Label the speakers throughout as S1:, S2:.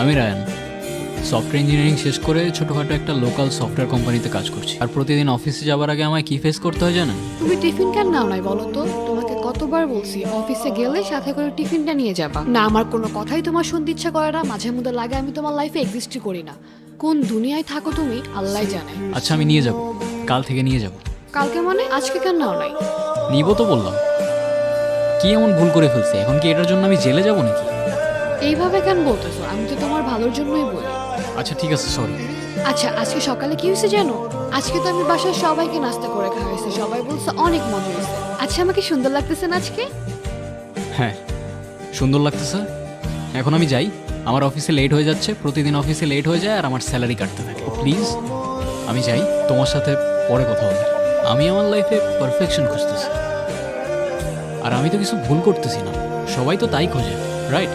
S1: আমি Ryan. Software engineering শেষ করে ছোটোখাটো একটা লোকাল সফটওয়্যার কোম্পানিতে কাজ করছি। আর প্রতিদিন অফিসে যাওয়ার আগে আমায় কি ফেস করতে হয় জানেন?
S2: তুমি টিফিন কেন নাও নাই বলো তো। তোমাকে কতবার বলছি অফিসে গেলে সাথে করে টিফিনটা নিয়ে যাবা। না আমার কোনো কথাই তোমার শুনতে ইচ্ছা করে না। মাঝে মধ্যে লাগে আমি তোমার লাইফে এক্সিস্টই করি না। কোন দুনিয়ায় থাকো তুমি আল্লাহ জানে।
S1: আচ্ছা আমি নিয়ে যাব। কাল থেকে নিয়ে যাব।
S2: কালকে মানে? আজকে কেন নাও নাই?
S1: নিব তো বললাম। কি এমন ভুল করে ফেলছি? এখন কি এটার জন্য আমি জেলে যাব নাকি?
S2: এইভাবে কেন বলতেছো? আমি তো তোমার ভালোর জন্যই বলি।
S1: আচ্ছা ঠিক আছে সরি
S2: আচ্ছা আজকে সকালে কি হয়েছে জানো? আজকে তো আমি বাসায় সবাইকে নাস্তা করে খাওয়াইছি সবাই বলছে অনেক মজা হয়েছে। আচ্ছা আমাকে সুন্দর লাগতেছে না আজকে?
S1: হ্যাঁ সুন্দর লাগতেছে। এখন আমি যাই। আমার অফিসে লেট হয়ে যাচ্ছে। প্রতিদিন অফিসে লেট হয়ে যায় আর আমার স্যালারি কাটতে থাকে। প্লিজ আমি যাই। তোমার সাথে পরে কথা হবে। আমি আমার লাইফে পারফেকশন খুঁজতেছি। আর আমি তো কিছু ভুল করতেছি না। সবাই তো তাই খোঁজে রাইট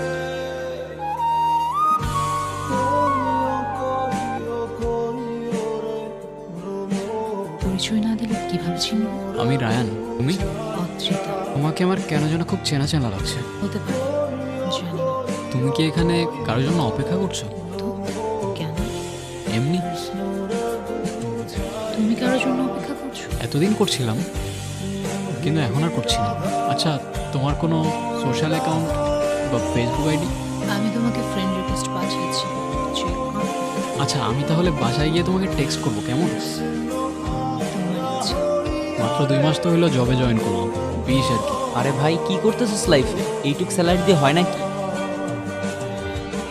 S1: আমি রায়ান। তুমি?
S3: অদ্রিতা।
S1: তোমাকে আমার কেন যেন খুব চেনা চেনা লাগছে।
S3: হতে পারে। জানি। না
S1: তুমি কি এখানে কারোর জন্য অপেক্ষা করছ?
S3: তো কেন?
S1: এমনি।
S3: তুমি কারোর জন্য অপেক্ষা করছ?
S1: এতদিন করছিলাম কিন্তু এখন আর করছি না। আচ্ছা তোমার কোনো সোশ্যাল অ্যাকাউন্ট বা ফেসবুক আইডি
S3: আমি তোমাকে ফ্রেন্ড রিকোয়েস্ট পাঠিয়েছি। চেক
S1: আচ্ছা আমি তাহলে বাসায় গিয়ে তোমাকে টেক্সট করব কেমন? মাত্র দুই মাস তো হলো জবে জয়েন করলাম। বিশ আর কি।
S4: আরে ভাই কি করতেছিস লাইফে এইটুক স্যালারি দিয়ে হয় নাকি?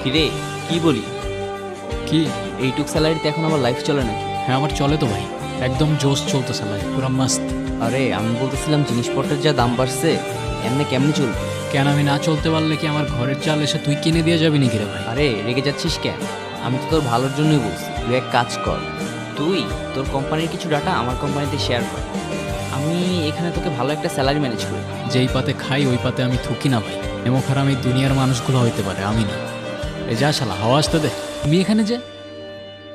S4: কিরে কি বলি?
S1: কি?
S4: এইটুক স্যালারিতে এখন আমার লাইফ চলে নাকি?
S1: হ্যাঁ আমার চলে তো ভাই। একদম জোশ চলতেছে লাইফ পুরো মাস্ত
S4: আরে আমি বলতেছিলাম জিনিসপত্রের যা দাম বাড়ছে এমনি কেমনি চলবে?
S1: কেন আমি না চলতে পারলে কি আমার ঘরের চাল এসে তুই কিনে দিয়ে যাবি নাকি রে ভাই?
S4: আরে রেগে যাচ্ছিস কেন? আমি তো তোর ভালোর জন্যই বলছি তুই এক কাজ কর। তুই তোর কোম্পানির কিছু ডাটা আমার কোম্পানিতে শেয়ার কর। আমি এখানে তোকে ভালো একটা স্যালারি ম্যানেজ করি।
S1: যেই পাতে খাই ওই পাতে আমি থুকি না ভাই। এমন খারাপ এই দুনিয়ার মানুষগুলো হইতে পারে আমি না। এ যা শালা হাওয়া আসতে দে। তুমি এখানে যে।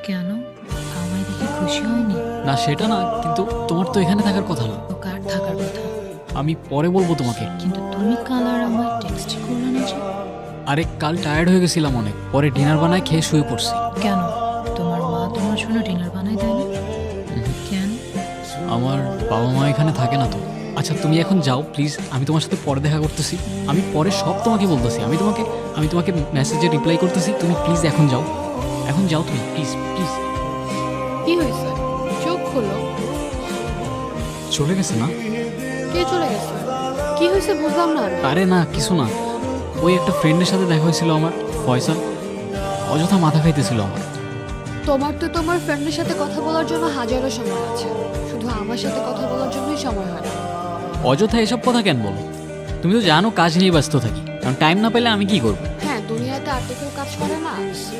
S3: কেন? আমায় দেখে খুশি হয়নি?
S1: না সেটা না কিন্তু তোমার তো এখানে থাকার কথা না।
S3: তো কার থাকার কথা?
S1: আমি পরে বলব তোমাকে।
S3: কিন্তু তুমি কাল আর আমায় টেক্সট করলে না যে?
S1: আরে কাল টায়ার্ড হয়ে গেছিলাম অনেক। পরে ডিনার বানায় খেয়ে শুয়ে পড়ছি।
S3: কেন? তোমার মা তোমার জন্য ডিনার
S1: বাবা মা এখানে থাকে না তো। আচ্ছা তুমি এখন যাও প্লিজ আমি তোমার সাথে পরে দেখা করতেছি। আমি পরে সব তোমাকে বলতেছি। আমি তোমাকে আমি তোমাকে মেসেজে রিপ্লাই করতেছি। তুমি প্লিজ এখন যাও। এখন যাও তুমি প্লিজ প্লিজ
S2: কি হয়েছে? চোখ খোলো।
S1: চলে গেছে না?
S2: কে চলে গেছে? কি হয়েছে বুঝলাম না।
S1: আরে। না কিছু না। ওই একটা ফ্রেন্ডের সাথে দেখা হয়েছিল আমার ফয়সাল। অযথা মাথা খাইতেছিল আমার।
S2: তোমার তো তোমার ফ্রেন্ডের সাথে কথা বলার জন্য হাজারো সময় আছে। আমার সাথে কথা বলার জন্যই সময় হয়। না
S1: অযথা এসব কথা কেন বলো? তুমি তো জানো কাজ নিয়ে ব্যস্ত থাকি। কারণ টাইম না পেলে আমি কি করব?
S2: হ্যাঁ দুনিয়াতে আর তো কেউ কাজ করে না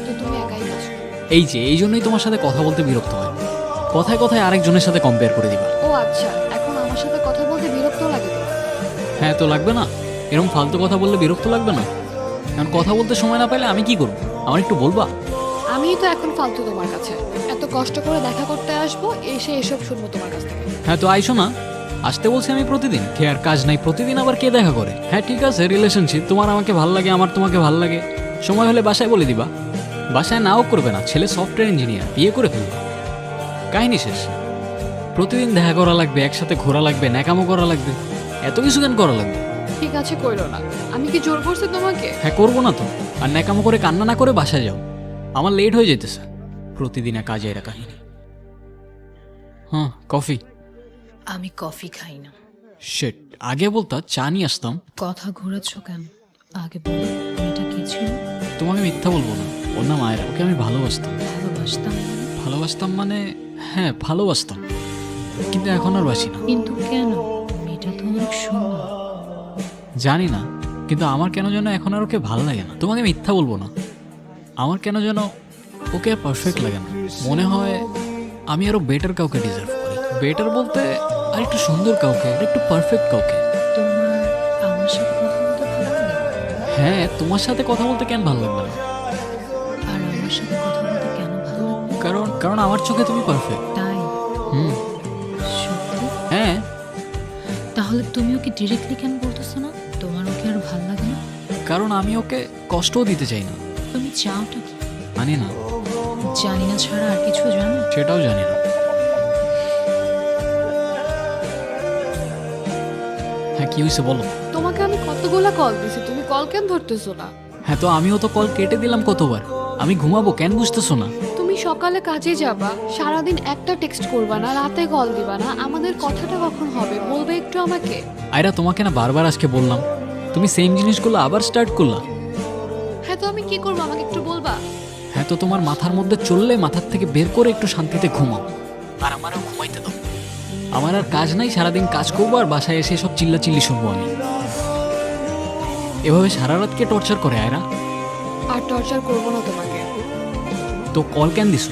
S2: তো তুমি একাই কাজ করো।
S1: এই যে এই জন্যই তোমার সাথে কথা বলতে বিরক্ত হয়। কথায় কথায় আরেকজনের সাথে কম্পেয়ার করে দিবা।
S2: ও আচ্ছা এখন আমার সাথে কথা বলতে বিরক্ত লাগে তো?
S1: হ্যাঁ তো লাগবে না। এরকম ফালতু কথা বললে বিরক্ত লাগবে না। কারণ কথা বলতে সময় না পেলে আমি কি করব? আমার একটু বলবা?
S2: আমিই তো এখন ফালতু তোমার কাছে। এত কষ্ট করে দেখা করতে আসব এসে এসব শুনব তোমার কাছ থেকে।
S1: হ্যাঁ তো আইসো না আসতে বলছি আমি প্রতিদিন। কে আর কাজ নাই প্রতিদিন আবার কে দেখা করে? হ্যাঁ ঠিক আছে রিলেশনশিপ তোমার আমাকে ভালো লাগে আমার তোমাকে ভালো লাগে। সময় হলে বাসায় বলে দিবা। বাসায় নাও করবে না ছেলে সফটওয়্যার ইঞ্জিনিয়ার বিয়ে করে ফেলবে। কাহিনী শেষ। প্রতিদিন দেখা করা লাগবে একসাথে ঘোরা লাগবে ন্যাকামো করা লাগবে। এত কিছু কেন করা লাগবে?
S2: ঠিক আছে কইলো না। আমি কি জোর করছি তোমাকে?
S1: হ্যাঁ করব না তো। আর ন্যাকামো করে কান্না না করে বাসায় যাও। আমার লেট হয়ে যেতেছে। প্রতিদিনে কাজে এরা কাহিনী। হ্যাঁ কফি।
S3: আমি কফি খাই না।
S1: শেট আগে বলতা চা নিয়ে আসতাম।
S3: কথা ঘুরেছ কেন? আগে বলো এটা কি ছিল?
S1: তোমাকে মিথ্যা বলব না। ওর নাম আয়রা ওকে আমি ভালোবাসতাম।
S3: ভালোবাসতাম
S1: ভালোবাসতাম মানে হ্যাঁ ভালোবাসতাম। কিন্তু এখন আর বাসি না।
S3: কিন্তু কেন? মেয়েটা তো অনেক সুন্দর।
S1: জানি না কিন্তু আমার কেন যেন এখন আর ওকে ভালো লাগে না। তোমাকে মিথ্যা বলব না। আমার কেন যেন ওকে পারফেক্ট লাগে না। মনে হয় আমি আরও বেটার কাউকে ডিজার্ভ করি। বেটার বলতে আর একটু সুন্দর কাউকে আর একটু পারফেক্ট কাউকে। হ্যাঁ তোমার সাথে কথা বলতে কেন ভালো লাগবে না?
S3: আর
S1: কারণ কারণ আমার চোখে তুমি পারফেক্ট
S3: তাই
S1: হুম। হ্যাঁ।
S3: তাহলে তুমি ওকে ডিরেক্টলি কেন বলতেছো না? তোমার ওকে আর ভালো লাগে না?
S1: কারণ আমি ওকে কষ্টও দিতে চাই না।
S3: তুমি চাওটা কি?
S1: জানি না।
S3: জানি না ছাড়া আর কিছু জানো?
S1: সেটাও জানি না। হ্যাঁ কি হয়েছে বলো?
S2: তোমাকে আমি কতগুলা কল দিছি তুমি কল কেন ধরতেছো না?
S1: হ্যাঁ তো আমিও তো কল কেটে দিলাম কতবার। আমি ঘুমাবো কেন বুঝতেছো না?
S2: তুমি সকালে কাজে যাবা সারাদিন একটা টেক্সট করবা না রাতে কল দিবা না আমাদের কথাটা কখন হবে বলবে একটু আমাকে?
S1: আয়রা তোমাকে না বারবার আজকে বললাম। তুমি সেম জিনিসগুলো আবার স্টার্ট করলা।
S2: হ্যাঁ তো আমি কি করব? আমাকে একটু বলবা?
S1: হ্যাঁ তো তোমার মাথার মধ্যে চললে মাথার থেকে বের করে একটু শান্তিতে ঘুমাও। আর আমারও ঘুমাইতে দাও। আমার আর কাজ নাই সারাদিন কাজ করব আর বাসায় এসে সব চিল্লা চিল্লি শুনব আমি। এভাবে সারা রাতকে টর্চার করে আয়রা?
S2: আর টর্চার করব না তোমাকে।
S1: তো কল কেন দিছো?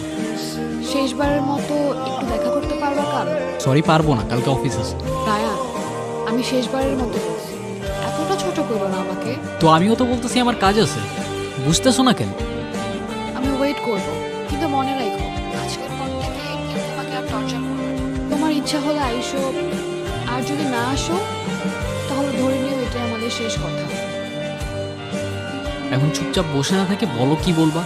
S2: শেষবারের মতো একটু দেখা করতে পারবা কাল?
S1: সরি পারব না কালকে অফিস আছে।
S2: রায়ান আমি শেষবারের মতো বলছি। এতটা ছোট করো না আমাকে।
S1: তো আমিও তো বলতেছি আমার কাজ আছে। বুঝতেছো না কেন?
S2: আমি ওয়েট করব কিন্তু মনে রাখো আজকের পর থেকে কেউ তোমাকে আর টর্চার করবে না। তোমার ইচ্ছা হলে আইসো আর যদি না আসো তাহলে ধরে নিও এটাই আমাদের শেষ কথা।
S1: এখন চুপচাপ বসে না থেকে বলো কি বলবা?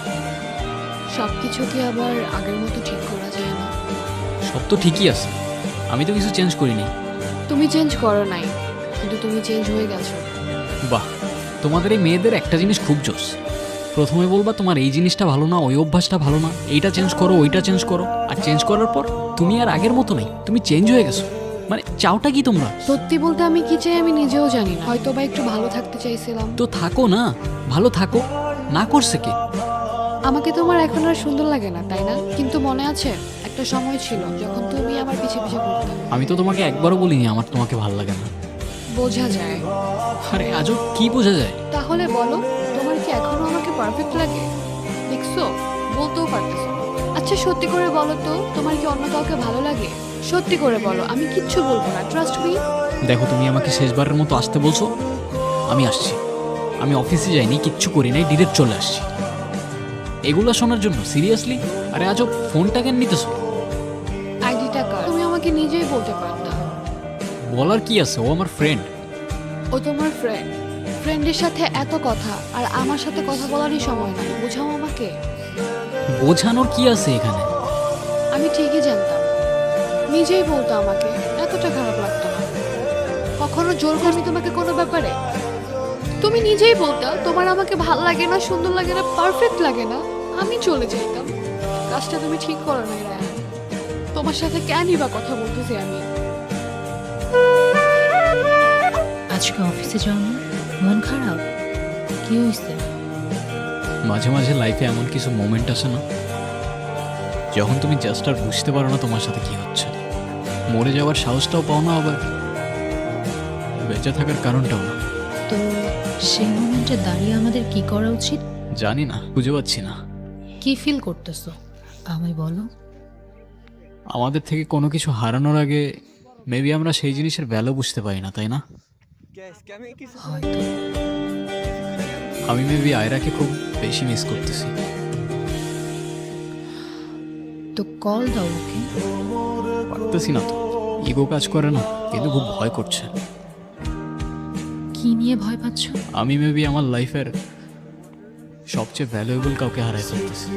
S2: সব কিছু কি আবার আগের মতো ঠিক করা যায় না?
S1: সব তো ঠিকই আছে। আমি তো কিছু চেঞ্জ করিনি।
S2: তুমি চেঞ্জ করো নাই কিন্তু তুমি চেঞ্জ হয়ে গেছো।
S1: বাহ তোমাদের এই মেয়েদের একটা জিনিস খুব জোস। প্রথমে বলবা তোমার এই জিনিসটা ভালো না ওই অভ্যাসটা ভালো না এইটা চেঞ্জ করো ওইটা চেঞ্জ করো। আর চেঞ্জ করার পর তুমি আর আগের মতো নেই তুমি চেঞ্জ হয়ে গেছো। মানে চাওটা কি তোমরা?
S2: সত্যি বলতে আমি কি চাই আমি নিজেও জানি না। হয়তো বা একটু ভালো থাকতে চাইছিলাম।
S1: তো থাকো না ভালো থাকো না করছে কে?
S2: আমাকে তোমার এখন আর সুন্দর লাগে না তাই না? কিন্তু মনে আছে একটা সময় ছিল যখন তুমি আমার পিছে পিছে পড়তে
S1: আমি তো তোমাকে একবারও বলিনি আমার তোমাকে ভালো লাগে না।
S2: বোঝা যায়।
S1: আরে আজও কি বোঝা যায়?
S2: তাহলে বলো পারফেক্ট লাগে। দেখছ? বলতেও পারতেছো আচ্ছা সত্যি করে বলো তো তোমার কি অন্য কাউকে ভালো লাগে? সত্যি করে বলো আমি কিচ্ছু বলব না ট্রাস্ট মি
S1: দেখো তুমি আমাকে শেষবারের মতো আসতে বলছো। আমি আসছি। আমি অফিসে যাইনি কিচ্ছু করি নাই ডিরেক্ট চলে আসছি। এগুলো শোনার জন্য সিরিয়াসলি আরে আজও ফোনটা কেন নিতেছো?
S2: আইডিটা কার? তুমি আমাকে নিজেই বলতে পারতা।
S1: বলার কি আছে? ও আমার ফ্রেন্ড
S2: ও তোমার ফ্রেন্ড ফ্রেন্ডের সাথে এত কথা আর আমার সাথে কথা বলারই সময় নাই। বোঝাও আমাকে?
S1: বোঝানোর কি আছে এখানে?
S2: আমি ঠিকই জানতাম। নিজেই বলতো আমাকে এতটা খারাপ লাগতো না। কখনো জোর করি তোমাকে কোনো ব্যাপারে? তুমি নিজেই বলতা তোমার আমাকে ভালো লাগে না সুন্দর লাগে না পারফেক্ট লাগে না আমি চলে যাইতাম। কাজটা তুমি ঠিক করো নাই রায়ান তোমার সাথে কেনই বা কথা বলতেছি আমি?
S3: আজকে অফিসে যাও না মন খারাপ কি হয়েছে
S1: মাঝে মাঝে লাইফে এমন কিছু মোমেন্ট আসে না যখন তুমি জাস্ট আর বুঝতে পারো না তোমার সাথে কি হচ্ছে। মরে যাওয়ার সাহসটাও পাও না আবার বেঁচে থাকার কারণটাও না।
S3: তো সেই মোমেন্টে দাঁড়িয়ে আমাদের কি করা উচিত?
S1: জানি না খুঁজে পাচ্ছি না।
S3: কি ফিল করতেছো? আমায় বলো।
S1: আমাদের থেকে কোনো কিছু হারানোর আগে মেবি আমরা সেই জিনিসের ভ্যালু বুঝতে পারি না তাই না? আমি মেবি আয়রাকে খুব বেশি মিস করতেছি।
S3: তো কল দাও ওকে।
S1: পারতেছি না তো। ইগো কাজ করে না কিন্তু খুব ভয় করছে।
S3: কি নিয়ে ভয় পাচ্ছ?
S1: আমি মেবি আমার লাইফের সবচেয়ে ভ্যালুয়েবল কাউকে হারাই ফেলতেছি।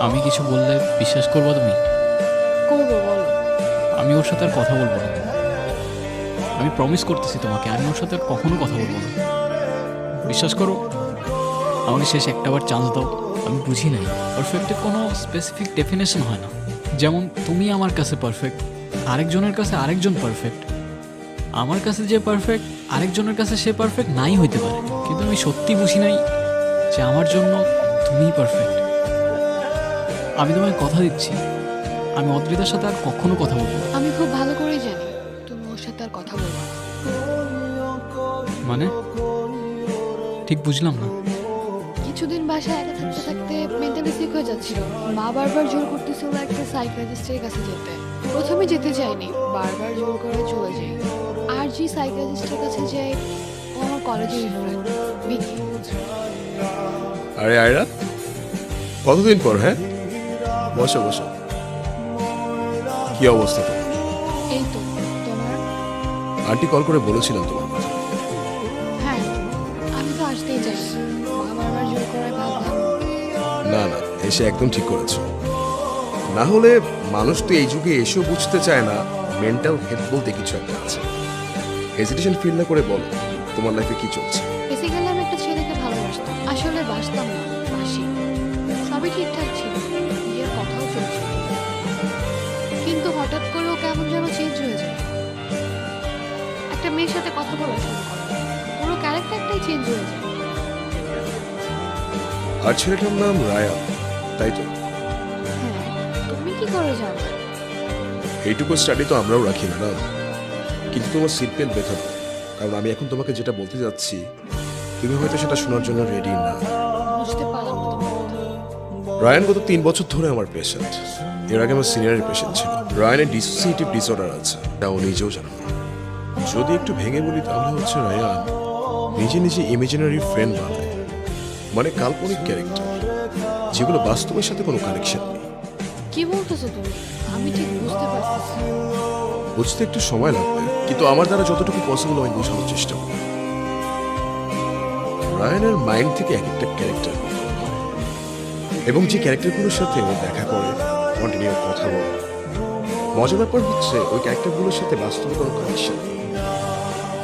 S1: আমি কিছু বললে বিশ্বাস করব তুমি? আমি ওর সাথে আর কথা বলব না। আমি প্রমিস করতেছি তোমাকে, আমি ওর সাথে আর কখনো কথা বলব না। বিশ্বাস করো, আমাকে শেষ একটাবার চান্স দাও, আমি বুঝি নাই। পারফেক্টের কোনো স্পেসিফিক ডেফিনেশন হয় না। যেমন তুমি আমার কাছে পারফেক্ট আরেকজনের কাছে আরেকজন পারফেক্ট আমার কাছে যে পারফেক্ট আরেকজনের কাছে সে পারফেক্ট নাই হইতে পারে। কিন্তু আমি সত্যি বুঝি নাই যে আমার জন্য তুমিই পারফেক্ট আমি তোমায় কথা দিচ্ছি। আমি অদ্রিতার সাথে আর কখনো কথা বলব না।
S2: আমি খুব ভালো করেই জানি তুমি ওর সাথে আর কথা বলব না।
S1: মানে? ঠিক বুঝলাম না।
S2: কিছুদিন বাসায় একা থাকতে থাকতে মেন্টালি সিক হয়ে যাচ্ছিল। মা বারবার জোর করতেছিল একটা সাইকিয়াট্রিস্টের কাছে যেতে। প্রথমে যেতে চাইনি বারবার জোর করে চলে যাই আর যে সাইকিয়াট্রিস্টের কাছে যাই ও আমার কলেজের ফ্রেন্ড বিকি
S5: আরে আয়রা কতদিন পর হ্যাঁ? বসো বসো। কি অবস্থা তো
S2: এই তো তোমার?
S5: আন্টি কল করে বলেছিলাম তোমার কথা
S2: হ্যাঁ আমি তো আসতেই চাই। মা বারবার জোর করায় ভাবলাম
S5: না না এসে একদম ঠিক করেছ। না হলে মানুষ তো এই যুগে এসেও বুঝতে চায় না মেন্টাল হেলথ বলতে কিছু একটা আছে। হেজিটেশন ফিল না করে বলো তোমার লাইফে কি চলছে?
S2: বেসিক্যালি আমি একটা ছেলেকে ভালোবাসতাম। আসলে বাসতাম না বাসি সবই ঠিকঠাক ছিল। কেমন যেন চেঞ্জ হয়ে যায়। একটা মেয়ের সাথে কথা বলা শুরু করে। পুরো ক্যারেক্টারটাই চেঞ্জ হয়ে যায়।
S5: আর ছেলেটার নাম রায়ান তাই তো?
S2: হ্যাঁ তুমি কি করে জানো?
S5: এইটুকু স্টাডি তো আমরাও রাখি না না কিন্তু তোমার সিট বেল্ট বেঁধে দাও। কারণ আমি এখন তোমাকে যেটা বলতে যাচ্ছি তুমি হয়তো সেটা শোনার জন্য রেডি না।
S2: বুঝতে পারলাম না তোমার কথা।
S5: রায়ান গত তিন বছর ধরে আমার পেশেন্ট এর আগে আমার সিনিয়রের পেশেন্ট ছিল। রায়ানের ডিসোসিয়েটিভ ডিসঅর্ডার আছে তা ও নিজেও জানে না। যদি একটু ভেঙে বলি তাহলে হচ্ছে রায়ান নিজে নিজে ইমেজিনারি ফ্রেন্ড বানায়। মানে কাল্পনিক ক্যারেক্টার যেগুলো বাস্তবের সাথে কোনো কানেকশন নেই।
S2: কি বলতেছো তুমি? আমি ঠিক বুঝতে পারতেছি না।
S5: বুঝতে একটু সময় লাগবে কিন্তু আমার দ্বারা যতটুকু পসিবল আমি বোঝানোর চেষ্টা করি রায়ানের মাইন্ড থেকে এক একটা ক্যারেক্টার এবং যে ক্যারেক্টারগুলোর সাথে ও দেখা করে কন্টিনিউ কথা বলে মজার ব্যাপার হচ্ছে ওই ক্যারেক্টারগুলোর সাথে বাস্তবে কোনো কানেকশন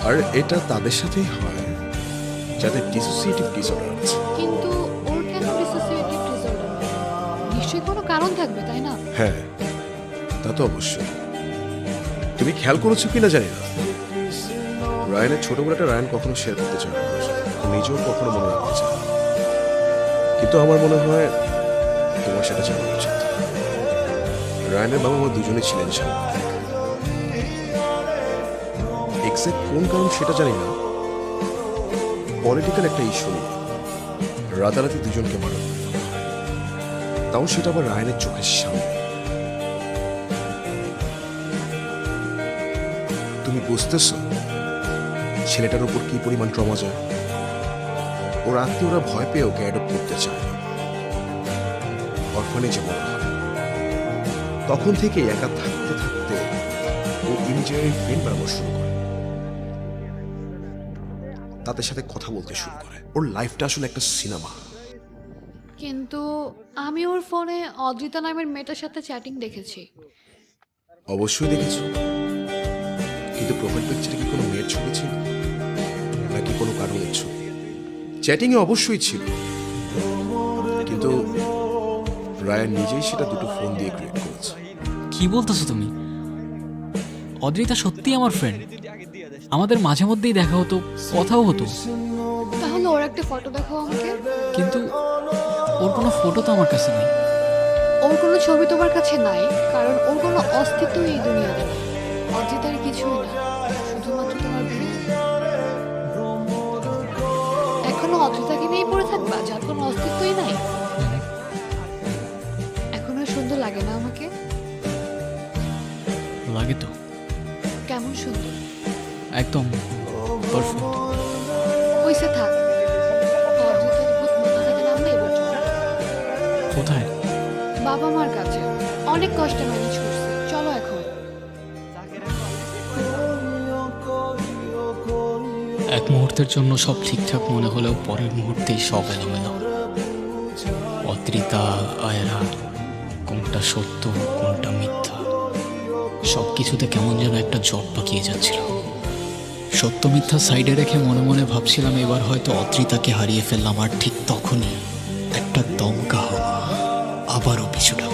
S5: আর এটা তাদের সাথেই হয় যাদের ডিসোসিয়েটিভ ডিসঅর্ডার আছে।
S2: কিন্তু ওর কেন ডিসোসিয়েটিভ ডিসঅর্ডার নিশ্চয়ই কোনো কারণ থাকবে তাই না?
S5: হ্যাঁ তা তো অবশ্যই। তুমি খেয়াল করেছ কিনা জানি না। রায়ানের ছোটবেলাটা রায়ান কখনো শেয়ার করতে চায় না। নিজেও কখনো মনে রাখতে চায় কিন্তু আমার মনে হয় তোমার সেটা জানা উচিত। রায়ানের বাবা মা দুজনেই ছিলেন এক্সাক্ট কোন কারণ সেটা জানি না। পলিটিক্যাল একটা ইস্যু নিয়ে রাতারাতি দুজনকে মারা। তাও সেটা আবার রায়নের চোখের সামনে। তুমি বুঝতেছ ছেলেটার উপর কি পরিমাণ ট্রমা যায়? ওর আত্মীয়রা ভয় পেয়ে ওকে অ্যাডপ্ট করতে চায় অরফানেজে হয়। তখন থেকে একা থাকতে থাকতে ও ইঞ্জিনিয়ারিং ফ্রেন্ড বানানো শুরু করে। তাদের সাথে কথা বলতে শুরু করে। ওর লাইফটা আসলে একটা সিনেমা
S2: কিন্তু আমি ওর ফোনে অদ্রিতা নামের মেয়েটার সাথে চ্যাটিং দেখেছি।
S5: অবশ্যই দেখেছ। কিন্তু প্রোফাইল পিকচারে কি কোনো মেয়ের ছবি ছিল? নাকি কোনো কারণের ছবি? চ্যাটিং এ অবশ্যই ছিল। কিন্তু রায়ান নিজেই সেটা দুটো ফোন দিয়ে ক্রিয়েট
S1: কি বলতেছো তুমি? অদ্রিতা সত্যি আমার ফ্রেন্ড আমাদের মাঝে মধ্যেই দেখা হতো কথাও হতো।
S2: তাহলে ওর একটা ফটো দেখাও আমাকে।
S1: কিন্তু ওর কোনো ফটো তো আমার কাছে নেই।
S2: ওর কোনো ছবি তোমার কাছে নাই কারণ ওর কোনো অস্তিত্ব এই দুনিয়াতে নেই। অদ্রিতার কিছুই না শুধুমাত্র তোমার এখনও অদ্রিতাকে নিয়েই পড়ে থাকবা যার কোনো অস্তিত্বই নাই। এখন আর সুন্দর লাগে না আমাকে।
S1: লাগে তো।
S2: কেমন সুন্দর?
S1: একদম পারফেক্ট
S2: থাক। অদ্রিতার ভূত মাথা থেকে নামলে এবার চলো।
S1: কোথায়?
S2: বাবা মার কাছে। অনেক কষ্টে ম্যানেজ করছি। চলো এখন।
S1: এক মুহূর্তের জন্য সব ঠিকঠাক মনে হলেও পরের মুহূর্তেই সব এলোমেলো। অদ্রিতা আয়রা কোনটা সত্য কোনটা মিথ্যা? সব কিছুতে কেমন যেন একটা জট পাকিয়ে যাচ্ছিল। সত্য মিথ্যা সাইডে রেখে মনে মনে ভাবছিলাম, এবার হয়তো অত্রিতাকে হারিয়ে ফেললাম, আর ঠিক তখনই একটা দমকা হওয়া আবারও পিছু ডাক